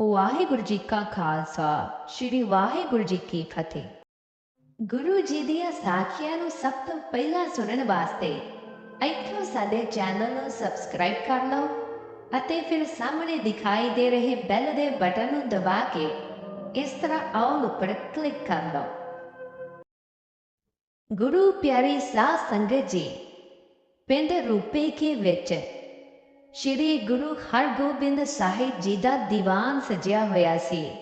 ਵਾਹਿਗੁਰੂ ਜੀ ਕਾ ਖਾਲਸਾ, ਸ੍ਰੀ ਵਾਹਿਗੁਰੂ ਜੀ ਕੀ ਫਤਿਹ। ਗੁਰੂ ਜੀ ਦੀਆਂ ਸਾਖੀਆਂ ਨੂੰ ਸਭ ਤੋਂ ਪਹਿਲਾਂ ਸੁਣਨ ਵਾਸਤੇ ਇੱਥੋਂ ਸਾਡੇ ਚੈਨਲ ਨੂੰ ਸਬਸਕ੍ਰਾਈਬ ਕਰ ਲਓ ਅਤੇ ਫਿਰ ਸਾਹਮਣੇ ਦਿਖਾਈ ਦੇ ਰਹੇ ਬੈਲ ਦੇ ਬਟਨ ਨੂੰ ਦਬਾ ਕੇ ਇਸ ਤਰ੍ਹਾਂ ਆਲ ਉੱਪਰ ਕਲਿੱਕ ਕਰ ਲਓ। ਗੁਰੂ ਪਿਆਰੀ ਸਾਧ ਸੰਗਤ ਜੀ, ਪਿੰਡ ਰੂਪੇ ਕੇ ਵਿੱਚ ਸ਼੍ਰੀ ਗੁਰੂ ਹਰਗੋਬਿੰਦ ਸਾਹਿਬ ਜੀ ਦਾ ਦੀਵਾਨ ਸਜਿਆ ਹੋਇਆ ਸੀ।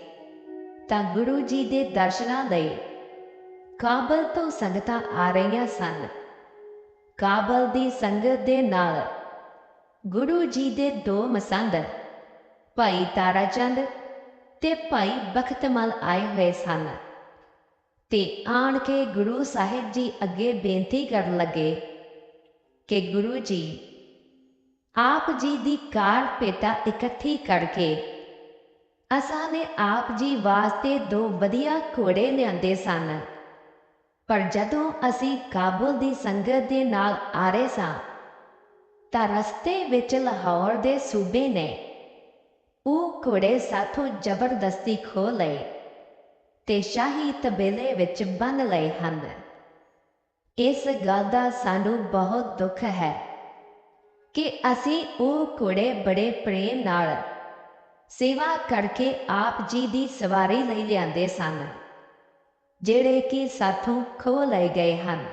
ਤਾਂ ਗੁਰੂ ਜੀ ਦੇ ਦਰਸ਼ਨਾਂ ਲਈ ਕਾਬਲ ਤੋਂ ਸੰਗਤਾਂ ਆ ਰਹੀਆਂ ਸਨ। ਕਾਬਲ ਦੀ ਸੰਗਤ ਦੇ ਨਾਲ ਗੁਰੂ ਜੀ ਦੇ ਦੋ ਮਸੰਦ, ਭਾਈ ਤਾਰਾਚੰਦ ਤੇ ਭਾਈ ਬਖਤਮਲ ਆਏ ਹੋਏ ਸਨ। ਤੇ ਆਣ ਕੇ ਗੁਰੂ ਸਾਹਿਬ ਜੀ ਅੱਗੇ ਬੇਨਤੀ ਕਰਨ ਲੱਗੇ ਕਿ ਗੁਰੂ ਜੀ ਆਪ ਜੀ ਦੀ ਕਾਰ ਪੇਟਾ ਇਕੱਠੀ ਕਰਕੇ। ਅਸਾਂ ਨੇ ਆਪ ਜੀ ਵਾਸਤੇ ਦੋ ਵਧੀਆ ਘੋੜੇ ਲਿਆਂਦੇ ਸਨ। ਪਰ ਜਦੋਂ ਅਸੀਂ ਕਾਬੁਲ ਦੀ ਸੰਗਤ ਦੇ ਨਾਲ ਆ ਰਹੇ ਸਾਂ, ਤਾਂ ਰਸਤੇ ਵਿੱਚ ਲਾਹੌਰ ਦੇ ਸੂਬੇ ਨੇ ਉਹ ਘੋੜੇ ਸਾਥੋਂ ਜ਼ਬਰਦਸਤੀ ਖੋ ਲਏ ਤੇ ਸ਼ਾਹੀ ਤਬੇਲੇ ਵਿੱਚ ਬੰਨ ਲਏ ਹਨ। ਇਸ ਗੱਲ ਦਾ ਸਾਨੂੰ ਬਹੁਤ ਦੁੱਖ ਹੈ। ਕਿ ਅਸੀਂ ਉਹ ਘੋੜੇ ਬੜੇ ਪ੍ਰੇਮ ਨਾਲ ਸੇਵਾ ਕਰਕੇ ਆਪ ਜੀ ਦੀ ਸਵਾਰੀ ਲਈ ਲਿਆਂਦੇ ਸਨ, ਜਿਹੜੇ ਕਿ ਸਾਥੋਂ ਖੋ ਲਏ ਗਏ ਹਨ।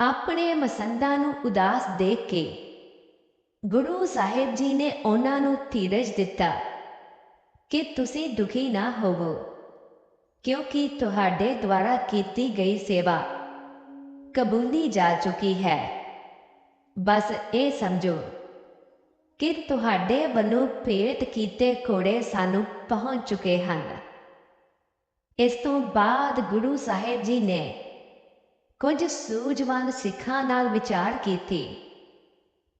ਆਪਣੇ ਮਸੰਦਾਂ ਨੂੰ ਉਦਾਸ ਦੇਖ ਕੇ ਗੁਰੂ ਸਾਹਿਬ ਜੀ ਨੇ ਉਹਨਾਂ ਨੂੰ ਧੀਰਜ ਦਿੱਤਾ ਕਿ ਤੁਸੀਂ ਦੁਖੀ ਨਾ ਹੋਵੋ, ਕਿਉਂਕਿ ਤੁਹਾਡੇ ਦੁਆਰਾ ਕੀਤੀ ਗਈ ਸੇਵਾ ਕਬੂਲੀ ਜਾ ਚੁੱਕੀ ਹੈ। ਬਸ ਇਹ ਸਮਝੋ ਕਿ ਤੁਹਾਡੇ ਵੱਲੋਂ ਭੇਟ ਕੀਤੇ ਘੋੜੇ ਸਾਨੂੰ ਪਹੁੰਚ ਚੁੱਕੇ ਹਨ। ਇਸ ਤੋਂ ਬਾਅਦ ਗੁਰੂ ਸਾਹਿਬ ਜੀ ਨੇ ਕੁਝ ਸੂਝਵਾਨ ਸਿੱਖਾਂ ਨਾਲ ਵਿਚਾਰ ਕੀਤੀ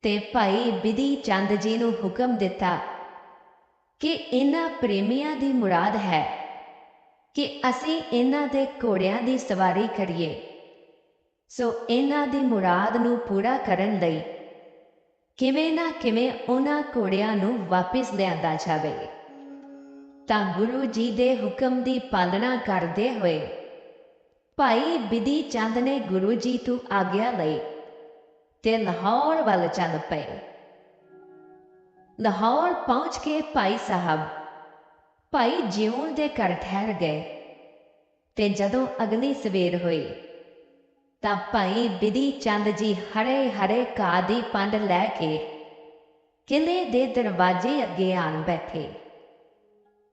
ਤੇ ਭਾਈ ਬਿਧੀ ਚੰਦ ਜੀ ਨੂੰ ਹੁਕਮ ਦਿੱਤਾ ਕਿ ਇਹਨਾਂ ਪ੍ਰੇਮੀਆਂ ਦੀ ਮੁਰਾਦ ਹੈ ਕਿ ਅਸੀਂ ਇਹਨਾਂ ਦੇ ਘੋੜਿਆਂ ਦੀ ਸਵਾਰੀ ਕਰੀਏ। ਸੋ ਇਹਨਾਂ ਦੀ ਮੁਰਾਦ ਨੂੰ ਪੂਰਾ ਕਰਨ ਲਈ ਕਿਵੇਂ ਨਾ ਕਿਵੇਂ ਉਹਨਾਂ ਘੋੜਿਆਂ ਨੂੰ ਵਾਪਿਸ ਲਿਆਂਦਾ ਜਾਵੇ। ਤਾਂ ਗੁਰੂ ਜੀ ਦੇ ਹੁਕਮ ਦੀ ਪਾਲਣਾ ਕਰਦੇ ਹੋਏ ਭਾਈ ਬਿਧੀ ਚੰਦ ਨੇ ਗੁਰੂ ਜੀ ਤੋਂ ਆਗਿਆ ਲਈ ਤੇ ਲਾਹੌਰ ਵੱਲ ਚੱਲ ਪਏ। ਲਾਹੌਰ ਪਹੁੰਚ ਕੇ ਭਾਈ ਸਾਹਿਬ, ਭਾਈ ਜਿਉਂ ਦੇ ਘਰ ਠਹਿਰ ਗਏ ਤੇ ਜਦੋਂ ਅਗਲੀ ਸਵੇਰ ਹੋਈ ਤਾਂ ਭਾਈ ਬਿਧੀ ਚੰਦ ਜੀ ਹਰੇ ਹਰੇ ਘਾਹ ਦੀ ਪੰਡ ਲੈ ਕੇ ਕਿਲੇ ਦੇ ਦਰਵਾਜ਼ੇ ਅੱਗੇ ਆਣ ਬੈਠੇ।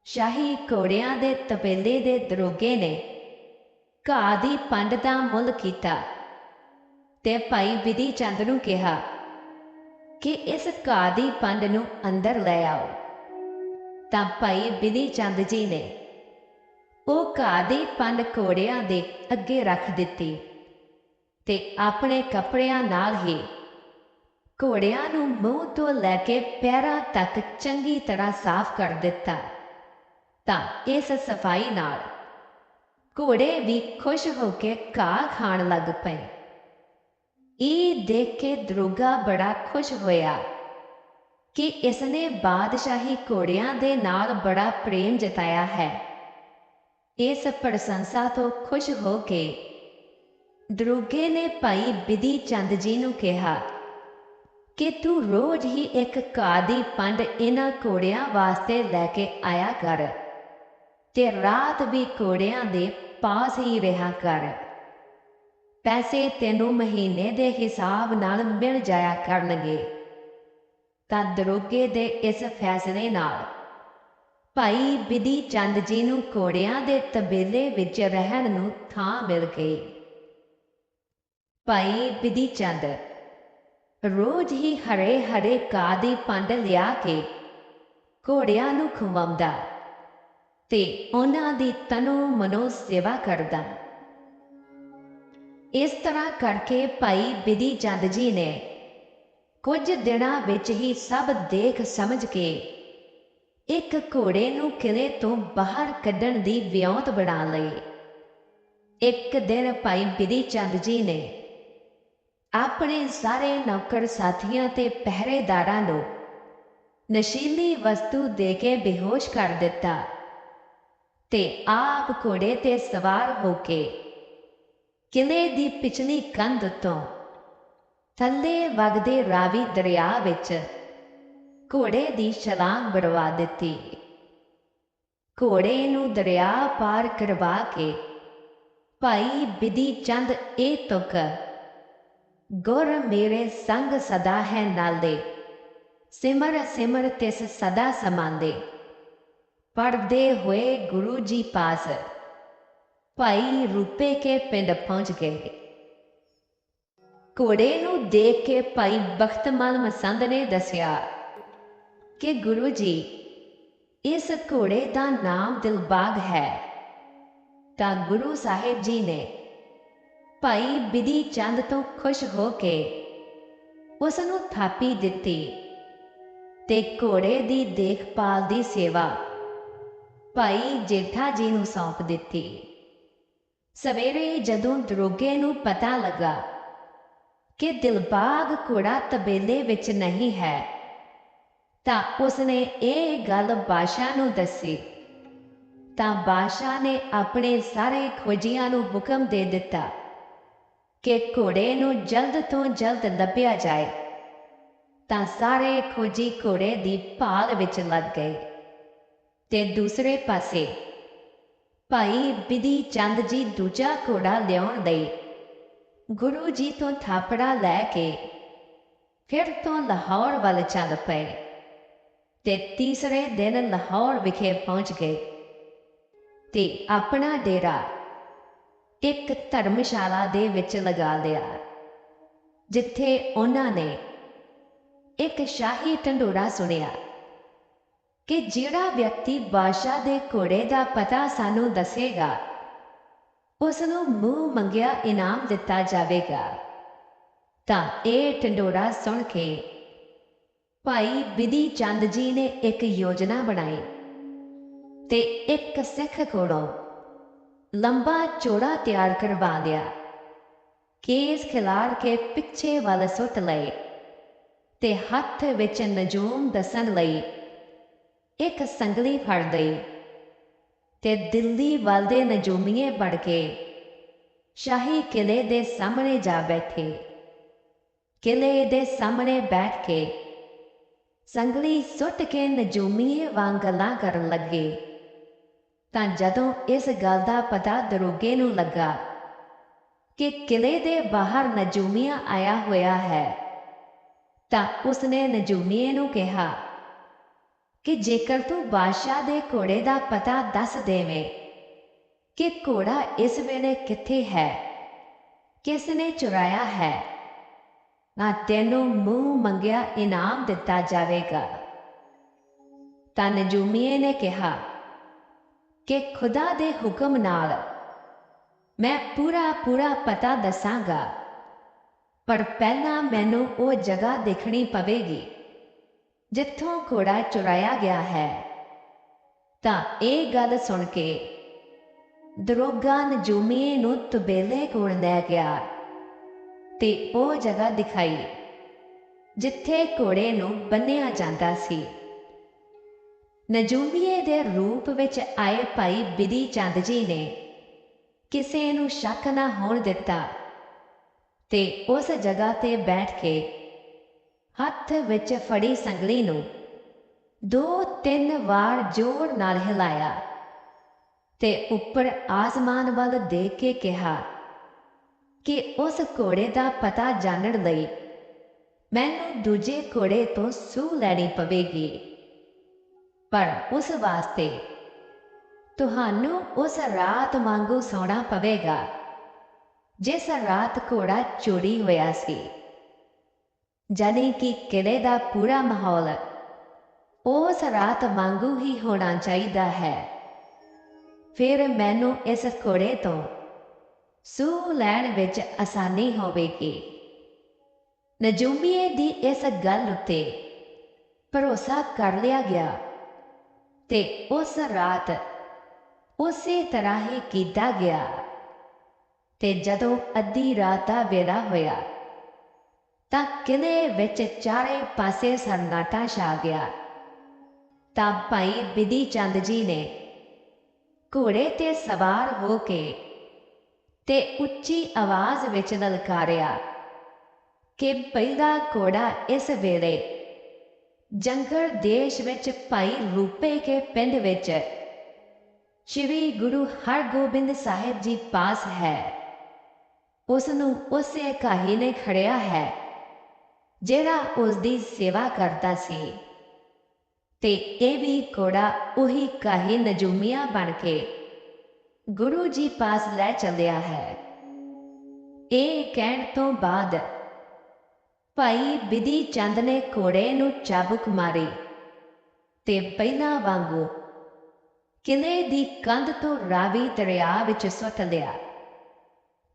ਸ਼ਾਹੀ ਘੋੜਿਆਂ ਦੇ ਤਪੇਲੇ ਦੇ ਦਰੋਗੇ ਨੇ ਘਾਹ ਦੀ ਪੰਡ ਦਾ ਮੁੱਲ ਕੀਤਾ ਤੇ ਭਾਈ ਬਿਧੀ ਚੰਦ ਨੂੰ ਕਿਹਾ ਕਿ ਇਸ ਘਾਹ ਦੀ ਪੰਡ ਨੂੰ ਅੰਦਰ ਲੈ ਆਓ। ਤਾਂ ਭਾਈ ਬਿਧੀ ਚੰਦ ਜੀ ਨੇ ਉਹ ਘਾਹ ਦੀ ਪੰਡ ਘੋੜਿਆਂ ਦੇ ਅੱਗੇ ਰੱਖ ਦਿੱਤੀ। ਤੇ ਆਪਣੇ ਕੱਪੜਿਆਂ ਨਾਲ ਹੀ ਘੋੜਿਆਂ ਨੂੰ ਮੂੰਹ ਤੋਂ ਲੈ ਕੇ ਪੈਰਾਂ ਤੱਕ ਚੰਗੀ ਤਰ੍ਹਾਂ ਸਾਫ਼ ਕਰ ਦਿੱਤਾ। ਤਾਂ ਇਸ ਸਫ਼ਾਈ ਨਾਲ ਘੋੜੇ ਵੀ ਖੁਸ਼ ਹੋ ਕੇ ਘਾਹ ਖਾਣ ਲੱਗ ਪਏ। ਇਹ ਦੇਖ ਕੇ ਦਰੋਗਾ ਬੜਾ ਖੁਸ਼ ਹੋਇਆ ਕਿ ਇਸਨੇ ਬਾਦਸ਼ਾਹੀ ਘੋੜਿਆਂ ਦੇ ਨਾਲ ਬੜਾ ਪ੍ਰੇਮ ਜਤਾਇਆ ਹੈ। ਇਸ ਪ੍ਰਸ਼ੰਸਾ ਤੋਂ ਖੁਸ਼ ਹੋ ਕੇ ਦਰੋਗੇ ਨੇ ਭਾਈ ਬਿਧੀ ਚੰਦ ਜੀ ਨੂੰ ਕਿਹਾ, ਕਿ ਤੂੰ ਰੋਜ਼ ਹੀ ਇੱਕ ਘਾਹ ਪੰਡ ਇਹਨਾਂ ਘੋੜਿਆਂ ਵਾਸਤੇ ਲੈ ਕੇ ਆਇਆ ਕਰ ਤੇ ਰਾਤ ਵੀ ਘੋੜਿਆਂ ਦੇ ਪਾਸ ਹੀ ਰਿਹਾ ਕਰ। ਪੈਸੇ ਤੈਨੂੰ ਮਹੀਨੇ ਦੇ ਹਿਸਾਬ ਨਾਲ ਮਿਲ ਜਾਇਆ ਕਰਨਗੇ। ਤਾਂ ਦਰੋਗੇ ਦੇ ਇਸ ਫੈਸਲੇ ਨਾਲ ਭਾਈ ਬਿਧੀ ਚੰਦ ਜੀ ਨੂੰ ਘੋੜਿਆਂ ਦੇ ਤਬੇਲੇ ਵਿੱਚ ਰਹਿਣ ਨੂੰ ਥਾਂ ਮਿਲ ਗਈ। ਭਾਈ ਬਿਧੀ ਚੰਦ ਰੋਜ਼ ਹੀ ਹਰੇ ਹਰੇ ਘਾਹ ਦੀ ਪੰਡ ਲਿਆ ਕੇ ਘੋੜਿਆਂ ਨੂੰ ਖਵਾਉਂਦਾ ਤੇ ਉਹਨਾਂ ਦੀ ਤਨੋ ਮਨੋ ਸੇਵਾ ਕਰਦਾ। ਇਸ ਤਰ੍ਹਾਂ ਕਰਕੇ ਭਾਈ ਬਿਧੀ ਚੰਦ ਜੀ ਨੇ ਕੁਝ ਦਿਨਾਂ ਵਿੱਚ ਹੀ ਸਭ ਦੇਖ ਸਮਝ ਕੇ ਇੱਕ ਘੋੜੇ ਨੂੰ ਕਿਲੇ ਤੋਂ ਬਾਹਰ ਕੱਢਣ ਦੀ ਵਿਉਂਤ ਬਣਾ ਲਈ। ਇੱਕ ਦਿਨ ਭਾਈ ਬਿਧੀ ਚੰਦ ਜੀ ਨੇ ਆਪਣੇ ਸਾਰੇ ਨੌਕਰ ਸਾਥੀਆਂ ਤੇ ਪਹਿਰੇਦਾਰਾਂ ਨੂੰ ਨਸ਼ੀਲੀ ਵਸਤੂ ਦੇ ਕੇ ਬੇਹੋਸ਼ ਕਰ ਦਿੱਤਾ ਤੇ ਆਪ ਘੋੜੇ ਤੇ ਸਵਾਰ ਹੋ ਕੇ ਕਿਲੇ ਦੀ ਪਿਛਲੀ ਕੰਧ ਤੋਂ ਥੱਲੇ ਵਗਦੇ ਰਾਵੀ ਦਰਿਆ ਵਿੱਚ ਘੋੜੇ ਦੀ ਛਲਾਂਗ ਬਰਵਾ ਦਿੱਤੀ। ਘੋੜੇ ਨੂੰ ਦਰਿਆ ਪਾਰ ਕਰਵਾ ਕੇ ਭਾਈ ਬਿਧੀ ਚੰਦ ਇਹ ਤੁਕ ਗੁਰ ਮੇਰੇ ਸੰਗ ਸਦਾ ਹੈ ਨਾਲੇ ਸਿਮਰ ਸਿਮਰ ਤਿਸ ਸਦਾ ਸਮਾਂਦੇ। ਪੜਦੇ ਹੋਏ ਗੁਰੂ ਜੀ ਪਾਸ। ਭਾਈ ਰੂਪੇ ਕੇ ਪਿੰਡ ਪਹੁੰਚ ਗਏ। ਘੋੜੇ ਨੂੰ ਦੇਖ ਕੇ ਭਾਈ ਬਖਤਮਾਲ ਮਸੰਦ ਨੇ ਦੱਸਿਆ ਕਿ ਗੁਰੂ ਜੀ, ਇਸ ਘੋੜੇ ਦਾ ਨਾਮ ਦਿਲਬਾਗ ਹੈ। ਤਾਂ ਗੁਰੂ ਸਾਹਿਬ ਜੀ ਨੇ ਭਾਈ ਬਿਧੀ ਚੰਦ ਤੋਂ ਖੁਸ਼ ਹੋ ਕੇ ਉਸ ਨੂੰ ਥਾਪੀ ਦਿੱਤੀ ਤੇ ਘੋੜੇ ਦੀ ਦੇਖਭਾਲ ਦੀ ਸੇਵਾ ਭਾਈ ਜੇਠਾ ਜੀ ਨੂੰ ਸੌਂਪ ਦਿੱਤੀ। ਸਵੇਰੇ ਜਦੋਂ ਦਰੋਗੇ ਨੂੰ ਪਤਾ ਲੱਗਾ ਕਿ ਦਿਲਬਾਗ ਘੋੜਾ ਤਬੇਲੇ ਵਿੱਚ ਨਹੀਂ ਹੈ, ਤਾਂ ਉਸਨੇ ਇਹ ਗੱਲ ਬਾਦਸ਼ਾਹ ਨੂੰ ਦੱਸੀ। ਤਾਂ ਬਾਦਸ਼ਾਹ ਨੇ ਆਪਣੇ ਸਾਰੇ ਖੋਜੀਆਂ ਨੂੰ ਹੁਕਮ ਦੇ ਦਿੱਤਾ ਕਿ ਘੋੜੇ ਨੂੰ ਜਲਦ ਤੋਂ ਜਲਦ ਦੱਬਿਆ ਜਾਏ, ਤਾਂ ਸਾਰੇ ਖੋਜੀ ਘੋੜੇ ਦੀ ਭਾਲ ਵਿੱਚ ਲੱਗ ਗਏ। ਤੇ ਦੂਸਰੇ ਪਾਸੇ, ਭਾਈ ਬਿਧੀ ਚੰਦ ਜੀ ਦੂਜਾ ਘੋੜਾ ਲਿਆਉਣ ਲਈ ਗੁਰੂ ਜੀ ਤੋਂ ਥਾਪੜਾ ਲੈ ਕੇ ਫਿਰ ਤੋਂ ਲਾਹੌਰ ਵੱਲ ਚੱਲ ਪਏ ਤੇ ਤੀਸਰੇ ਦਿਨ ਲਾਹੌਰ ਵਿਖੇ ਪਹੁੰਚ ਗਏ। ਤੇ ਆਪਣਾ ਡੇਰਾ ਇੱਕ ਧਰਮਸ਼ਾਲਾ ਦੇ ਵਿੱਚ ਲਗਾ ਲਿਆ। ਜਿੱਥੇ ਉਹਨਾਂ ਨੇ ਇੱਕ ਸ਼ਾਹੀ ਢੰਡੋਰਾ ਸੁਣਿਆ ਕਿ ਜਿਹੜਾ ਵਿਅਕਤੀ ਬਾਦਸ਼ਾਹ ਦੇ ਘੋੜੇ ਦਾ ਪਤਾ ਸਾਨੂੰ ਦੱਸੇਗਾ ਉਸ ਨੂੰ ਮੂੰਹ ਮੰਗਿਆ ਇਨਾਮ ਦਿੱਤਾ ਜਾਵੇਗਾ। ਤਾਂ ਇਹ ਢੰਡੋਰਾ ਸੁਣ ਕੇ ਭਾਈ ਬਿਧੀ ਚੰਦ ਜੀ ਨੇ ਇੱਕ ਯੋਜਨਾ ਬਣਾਈ ਤੇ ਇੱਕ ਸਿੱਖ ਕੋਲੋਂ ਲੰਬਾ ਚੌੜਾ ਤਿਆਰ ਕਰਵਾ ਲਿਆ। ਕੇਸ ਖਿਲਾਰ ਕੇ ਪਿੱਛੇ ਵੱਲ ਸੁੱਟ ਲਏ ਤੇ ਹੱਥ ਵਿੱਚ ਨਜੂਮ ਦੱਸਣ ਲਈ ਇੱਕ ਸੰਗਲੀ ਫੜ ਲਈ ਤੇ ਦਿੱਲੀ ਵੱਲ ਦੇ ਨਜੂਮੀਏ ਬੜ ਕੇ ਸ਼ਾਹੀ ਕਿਲੇ ਦੇ ਸਾਹਮਣੇ ਜਾ ਬੈਠੇ। ਕਿਲੇ ਦੇ ਸਾਹਮਣੇ ਬੈਠ ਕੇ ਸੰਗਲੀ ਸੁੱਟ ਕੇ ਨਜੂਮੀਏ ਵਾਂਗ ਗੱਲਾਂ ਕਰਨ ਲੱਗੇ। ਤਾਂ ਜਦੋਂ ਇਸ ਗੱਲ ਦਾ ਪਤਾ ਦਰੋਗੇ ਨੂੰ ਲੱਗਾ ਕਿ ਕਿਲੇ ਦੇ ਬਾਹਰ ਨਜੂਮੀਆ ਆਇਆ ਹੋਇਆ ਹੈ, ਤਾਂ ਉਸਨੇ ਨਜੂਮੀਏ ਨੂੰ ਕਿਹਾ ਕਿ ਜੇਕਰ ਤੂੰ ਬਾਦਸ਼ਾਹ ਦੇ ਘੋੜੇ ਦਾ ਪਤਾ ਦੱਸ ਦੇਵੇਂ ਕਿ ਘੋੜਾ ਇਸ ਵੇਲੇ ਕਿੱਥੇ ਹੈ ਕਿਸ ਨੇ ਚੁਰਾਇਆ ਹੈ ਨਾ ਤੈਨੂੰ ਮੂੰਹ ਮੰਗਿਆ ਇਨਾਮ ਦਿੱਤਾ ਜਾਵੇਗਾ। ਤਾਂ ਨਜੂਮੀਏ ਨੇ ਕਿਹਾ ਕਿ ਖੁਦਾ ਦੇ ਹੁਕਮ ਨਾਲ ਮੈਂ ਪੂਰਾ ਪੂਰਾ ਪਤਾ ਦੱਸਾਂਗਾ। ਪਰ ਪਹਿਲਾਂ ਮੈਨੂੰ ਉਹ ਜਗ੍ਹਾ ਦੇਖਣੀ ਪਵੇਗੀ, ਜਿੱਥੋਂ ਘੋੜਾ ਚੁਰਾਇਆ ਗਿਆ ਹੈ। ਤਾਂ ਇਹ ਗੱਲ ਸੁਣ ਕੇ ਦਰੋਗਾ ਨਜੂਮੀਏ ਨੂੰ ਤਬੇਲੇ ਕੋਲ ਲੈ ਗਿਆ ਤੇ ਉਹ ਜਗ੍ਹਾ ਦਿਖਾਈ, ਜਿੱਥੇ ਘੋੜੇ ਨੂੰ ਬੰਨਿਆ ਜਾਂਦਾ ਸੀ। ਨਜੂਮੀਏ ਦੇ ਰੂਪ ਵਿੱਚ ਆਏ ਭਾਈ ਬਿਧੀ ਚੰਦ ਜੀ ਨੇ ਕਿਸੇ ਨੂੰ ਸ਼ੱਕ ਨਾ ਹੋਣ ਦਿੱਤਾ ਤੇ ਉਸ ਜਗ੍ਹਾ ਤੇ ਬੈਠ ਕੇ ਹੱਥ ਵਿੱਚ ਫੜੀ ਸੰਗਲੀ ਨੂੰ ਦੋ ਤਿੰਨ ਵਾਰ ਜ਼ੋਰ ਨਾਲ ਹਿਲਾਇਆ ਤੇ ਉੱਪਰ ਆਸਮਾਨ ਵੱਲ ਦੇਖ ਕੇ ਕਿਹਾ, ਕਿ ਉਸ ਘੋੜੇ ਦਾ ਪਤਾ ਜਾਣਨ ਲਈ ਮੈਨੂੰ ਦੂਜੇ ਘੋੜੇ ਤੋਂ ਸੂ ਲੈਣੀ ਪਵੇਗੀ। ਪਰ ਉਸ ਵਾਸਤੇ ਤੁਹਾਨੂੰ ਉਸ ਰਾਤ ਵਾਂਗੂ ਸੌਣਾ ਪਵੇਗਾ, ਜਿਸ ਰਾਤ ਘੋੜਾ ਚੋਰੀ ਹੋਇਆ ਸੀ। ਜਾਨੀ ਕਿ ਕਿਲੇ ਦਾ ਪੂਰਾ ਮਾਹੌਲ ਉਸ ਰਾਤ ਵਾਂਗੂ ਹੀ ਹੋਣਾ ਚਾਹੀਦਾ ਹੈ। ਫਿਰ ਮੈਨੂੰ ਇਸ ਘੋੜੇ ਤੋਂ ਸੂ ਲੈਣ ਵਿੱਚ ਆਸਾਨੀ ਹੋਵੇਗੀ। ਨਜੂਮੀਏ ਦੀ ਇਸ ਗੱਲ ਉੱਤੇ ਭਰੋਸਾ ਕਰ ਲਿਆ ਗਿਆ ਤੇ ਉਸ ਰਾਤ ਉਸੇ ਤਰ੍ਹਾਂ ਹੀ ਕੀਤਾ ਗਿਆ। ਤੇ ਜਦੋਂ ਅੱਧੀ ਰਾਤ ਦਾ ਵੇਲਾ ਹੋਇਆ, ਤਾਂ ਕਿਲੇ ਵਿੱਚ ਚਾਰੇ ਪਾਸੇ ਸਰਨਾਟਾ ਛਾ ਗਿਆ। ਤਾਂ ਭਾਈ ਬਿਧੀ ਚੰਦ ਜੀ ਨੇ ਘੋੜੇ ਤੇ ਸਵਾਰ ਹੋ ਕੇ ਤੇ ਉੱਚੀ ਆਵਾਜ਼ ਵਿੱਚ ਲਲਕਾਰਿਆ ਕਿ ਪਹਿਲਾ ਘੋੜਾ ਇਸ ਵੇਲੇ ਜੰਗਲ ਦੇਸ਼ ਵਿੱਚ ਭਾਈ ਰੂਪੇ ਕੇ ਪਿੰਡ ਵਿੱਚ। ਸ਼੍ਰੀ ਗੁਰੂ ਹਰਗੋਬਿੰਦ ਸਾਹਿਬ ਜੀ ਪਾਸ ਹੈ। ਉਸ ਨੂੰ ਉਸੇ ਕਾਹੀ ਨੇ ਖੜਿਆ ਹੈ, ਜਿਹੜਾ ਉਸ ਦੀ ਸੇਵਾ ਕਰਦਾ ਸੀ। ਤੇ ਇਹ ਵੀ ਕੋੜਾ ਉਹੀ ਕਾਹੀ ਨਜੂਮੀਆਂ ਬਣ ਕੇ ਗੁਰੂ ਜੀ ਪਾਸ ਲੈ ਚੱਲਿਆ ਹੈ। ਇਹ ਕਹਿਣ ਤੋਂ ਬਾਅਦ ਭਾਈ ਬਿਧੀ ਚੰਦ ਨੇ ਘੋੜੇ ਨੂੰ ਚਾਬੁਕ ਮਾਰੀ ਤੇ ਪਹਿਲਾਂ ਵਾਂਗੂ ਕਿਲੇ ਦੀ ਕੰਧ ਤੋਂ ਰਾਵੀ ਦਰਿਆ ਵਿੱਚ ਸੁੱਟ ਲਿਆ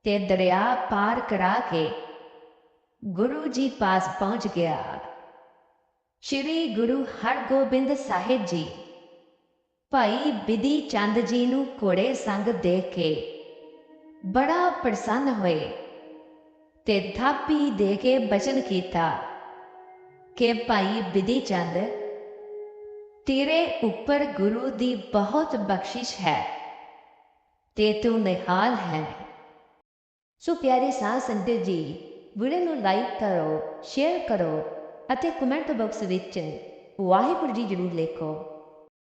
ਤੇ ਦਰਿਆ ਪਾਰ ਕਰਾ ਕੇ ਗੁਰੂ ਜੀ ਪਾਸ ਪਹੁੰਚ ਗਿਆ। ਸ਼੍ਰੀ ਗੁਰੂ ਹਰਗੋਬਿੰਦ ਸਾਹਿਬ ਜੀ ਭਾਈ ਬਿਧੀ ਚੰਦ ਜੀ ਨੂੰ ਘੋੜੇ ਸੰਗ ਦੇਖ ਕੇ ਬੜਾ ਪ੍ਰਸੰਨ ਹੋਏ। ਤੇ ਥਾਪੀ ਦੇ ਕੇ ਬਚਨ ਕੀਤਾ ਕਿ ਭਾਈ ਵਿਧੀ ਚੰਦ, ਤੇਰੇ ਉੱਪਰ ਗੁਰੂ ਦੀ ਬਹੁਤ ਬਖਸ਼ਿਸ਼ ਹੈ ਤੇ ਤੂੰ ਨਿਹਾਲ ਹੈ। ਸੋ ਪਿਆਰੇ ਸਾਧ ਸੰਗਤ ਜੀ, ਵੀਡੀਓ ਨੂੰ ਲਾਈਕ ਕਰੋ, ਸ਼ੇਅਰ ਕਰੋ ਅਤੇ ਕਮੈਂਟ ਬਾਕਸ ਵਿੱਚ ਵਾਹਿਗੁਰੂ ਜੀ ਜ਼ਰੂਰ ਲਿਖੋ।